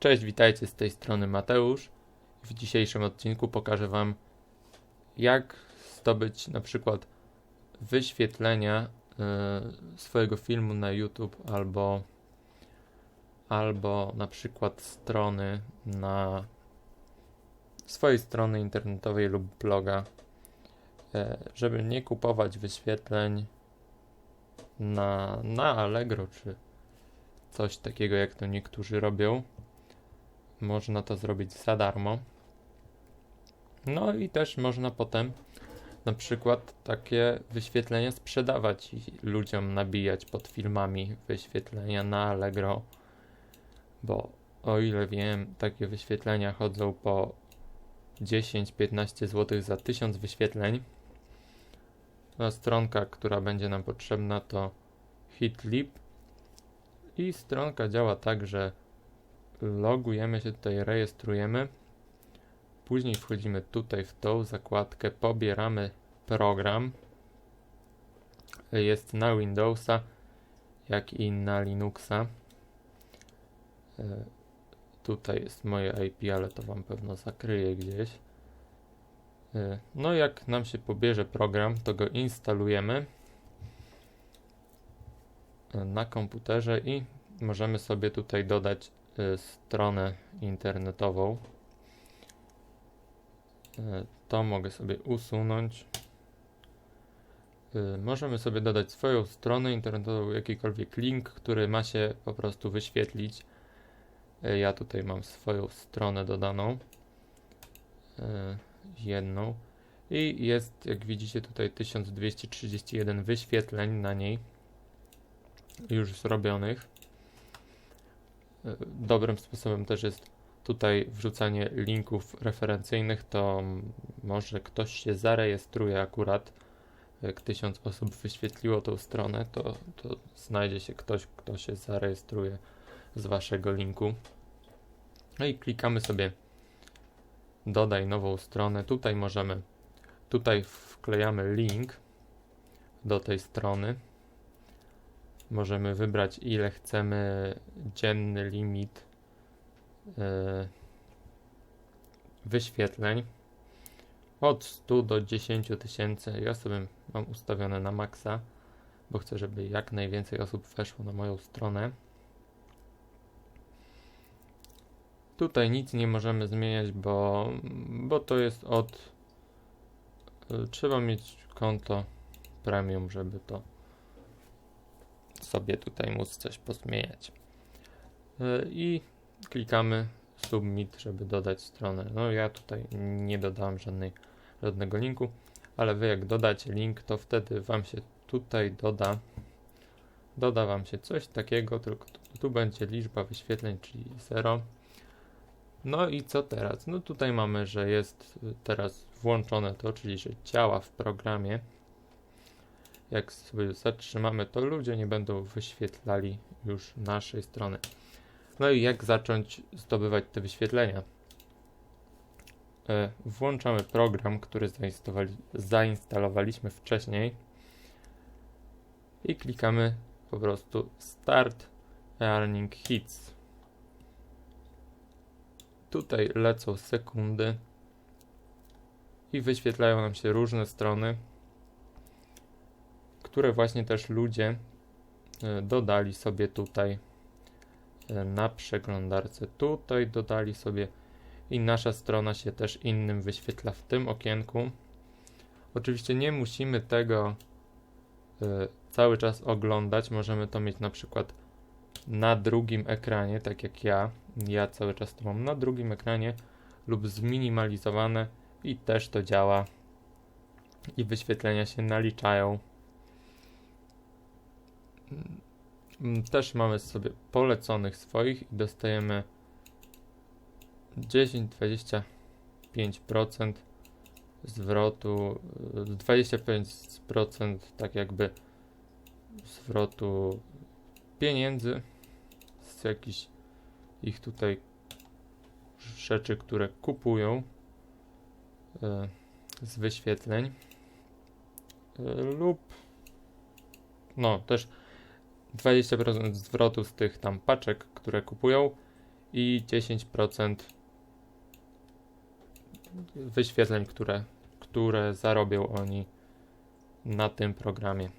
Cześć, witajcie z tej strony Mateusz. W dzisiejszym odcinku pokażę Wam, jak zdobyć na przykład wyświetlenia y, swojego filmu na YouTube albo, albo na przykład strony na swojej strony internetowej lub bloga, y, żeby nie kupować wyświetleń na, na Allegro czy coś takiego, jak to niektórzy robią. Można to zrobić za darmo. No i też można potem na przykład takie wyświetlenia sprzedawać i ludziom nabijać pod filmami wyświetlenia na Allegro, bo o ile wiem, takie wyświetlenia chodzą po 10-15 zł za 1000 wyświetleń. No, stronka, która będzie nam potrzebna to HitLip i stronka działa tak, że logujemy się tutaj, rejestrujemy. Później wchodzimy tutaj w tą zakładkę, pobieramy program. Jest na Windowsa, jak i na Linuxa. E, tutaj jest moje IP, ale to Wam pewno zakryję gdzieś. E, no jak nam się pobierze program, to go instalujemy e, na komputerze i możemy sobie tutaj dodać stronę internetową. Y, to mogę sobie usunąć. Y, możemy sobie dodać swoją stronę internetową, jakikolwiek link, który ma się po prostu wyświetlić. Ja tutaj mam swoją stronę dodaną. Jedną. I jest, jak widzicie, tutaj 1231 wyświetleń na niej już zrobionych. Dobrym sposobem też jest tutaj wrzucanie linków referencyjnych, to może ktoś się zarejestruje akurat, jak tysiąc osób wyświetliło tą stronę, to, to znajdzie się ktoś, kto się zarejestruje z waszego linku. No i klikamy sobie dodaj nową stronę. Tutaj możemy, tutaj wklejamy link do tej strony. Możemy wybrać ile chcemy dzienny limit yy, wyświetleń od 100 do 10 tysięcy. Ja sobie mam ustawione na maksa, bo chcę, żeby jak najwięcej osób weszło na moją stronę. Tutaj nic nie możemy zmieniać, bo, bo to jest od. Yy, trzeba mieć konto premium, żeby to sobie tutaj móc coś pozmieniać. E, I klikamy submit, żeby dodać stronę. No ja tutaj nie dodałem żadnej, żadnego linku, ale wy jak dodacie link, to wtedy wam się tutaj doda doda wam się coś takiego, tylko tu, tu będzie liczba wyświetleń, czyli 0. No i co teraz? No tutaj mamy, że jest teraz włączone to, czyli że działa w programie jak sobie zatrzymamy, to ludzie nie będą wyświetlali już naszej strony. No i jak zacząć zdobywać te wyświetlenia? E, włączamy program, który zainstalowaliśmy wcześniej i klikamy po prostu Start Earning Hits. Tutaj lecą sekundy i wyświetlają nam się różne strony które właśnie też ludzie e, dodali sobie tutaj e, na przeglądarce. Tutaj dodali sobie i nasza strona się też innym wyświetla w tym okienku. Oczywiście nie musimy tego e, cały czas oglądać. Możemy to mieć na przykład na drugim ekranie, tak jak ja. Ja cały czas to mam na drugim ekranie lub zminimalizowane i też to działa i wyświetlenia się naliczają. Mm, też mamy sobie poleconych swoich i dostajemy 10-25% zwrotu, 25% tak jakby zwrotu pieniędzy z jakichś ich tutaj rzeczy, które kupują e, z wyświetleń e, lub no też 20% zwrotu z tych tam paczek, które kupują i 10% wyświetleń, które, które zarobią oni na tym programie.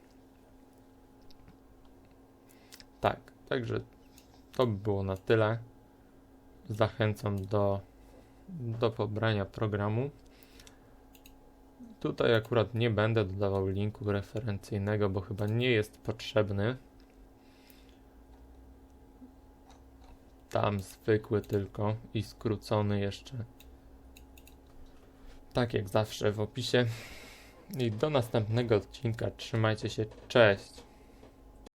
Tak, także to by było na tyle. Zachęcam do, do pobrania programu. Tutaj akurat nie będę dodawał linku referencyjnego, bo chyba nie jest potrzebny. Tam zwykły tylko i skrócony jeszcze. Tak jak zawsze w opisie. I do następnego odcinka. Trzymajcie się. Cześć.